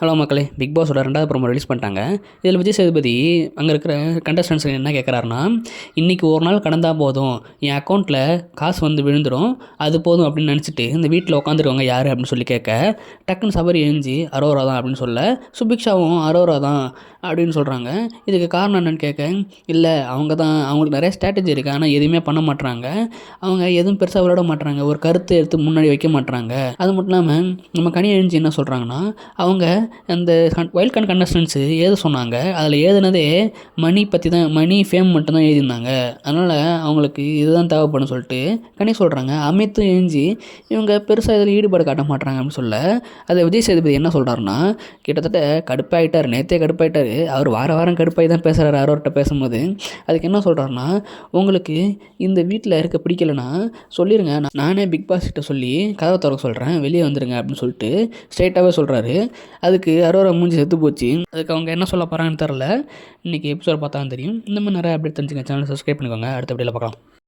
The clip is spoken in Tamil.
ஹலோ மக்களே பிக் பாஸோட ரெண்டாவது ப்ரோமோ ரிலீஸ் பண்ணிட்டாங்க. இதில் விஜய் சேதுபதி அங்கே இருக்கிற கண்டஸ்டன்ஸ் என்ன கேட்குறாருன்னா இன்றைக்கி ஒரு நாள் கடந்தால் போதும். என் அக்கௌண்ட்டில் காசு வந்து விழுந்துடும் அது போதும் அப்படின்னு நினச்சிட்டு இந்த வீட்டில் உட்காந்துருக்கவங்க யார் அப்படின்னு சொல்லி கேட்க டக்குன்னு சபரி எழுஞ்சி அரோரா தான் அப்படின்னு சொல்ல சுபிக்ஷாவும் அரோரா தான். அப்படின்னு சொல்கிறாங்க இதுக்கு காரணம் என்னென்னு கேட்க இல்லை அவங்க தான் அவங்களுக்கு நிறைய ஸ்ட்ராட்டஜி இருக்குது ஆனால் எதுவுமே பண்ண மாட்றாங்க. அவங்க எதுவும் பெருசாக விளையாட மாட்றாங்க. ஒரு கருத்து எடுத்து முன்னாடி வைக்க மாட்றாங்க. அது மட்டும் இல்லாமல் நம்ம கனி எழுஞ்சி என்ன சொல்கிறாங்கன்னா அவங்க அந்த வைல்ட் கார்டு கண்டஸ்டன்ஸு எழுத சொன்னாங்க அதில் எழுதுனதே மணி பற்றி தான் மணி ஃபேம் மட்டும்தான் எழுதியிருந்தாங்க. அதனால் அவங்களுக்கு இதுதான் தேவைப்படும் சொல்லிட்டு கனி சொல்கிறாங்க அமித்தும் எழுஞ்சி இவங்க பெருசாக இதில் ஈடுபாடு காட்ட மாட்றாங்க அப்படின்னு சொல்ல அதை விஜய் சேதுபதி என்ன சொல்கிறாருன்னா கிட்டத்தட்ட கடுப்பாயிட்டார் நேற்றே கடுப்பாயிட்டார். அவர் வார வாரம் கடுப்பாகி தான் பேசுகிறாரு அவர்கிட்ட பேசும்போது. அதுக்கு என்ன சொல்கிறாருன்னா உங்களுக்கு இந்த வீட்டில் இருக்க பிடிக்கலன்னா சொல்லிடுங்க நான் நானே பிக் பாஸ் கிட்ட சொல்லி கதவை திறக்க சொல்கிறேன் வெளியே வந்துடுங்க அப்படின்னு சொல்லிட்டு ஸ்ட்ரைட்டாகவே சொல்கிறாரு அதுக்கு அரோரா மூஞ்சி செத்து போச்சு. அதுக்கு அவங்க என்ன சொல்ல போகிறாங்கன்னு தெரில இன்றைக்கி எபிசோட் பார்த்தா தெரியும். இந்த மாதிரி நிறைய அப்டேட் தெரிஞ்சுங்க சேனல் சப்ஸ்கிரைப் பண்ணிக்கோங்க. அடுத்த அப்படியில் பார்க்கலாம்.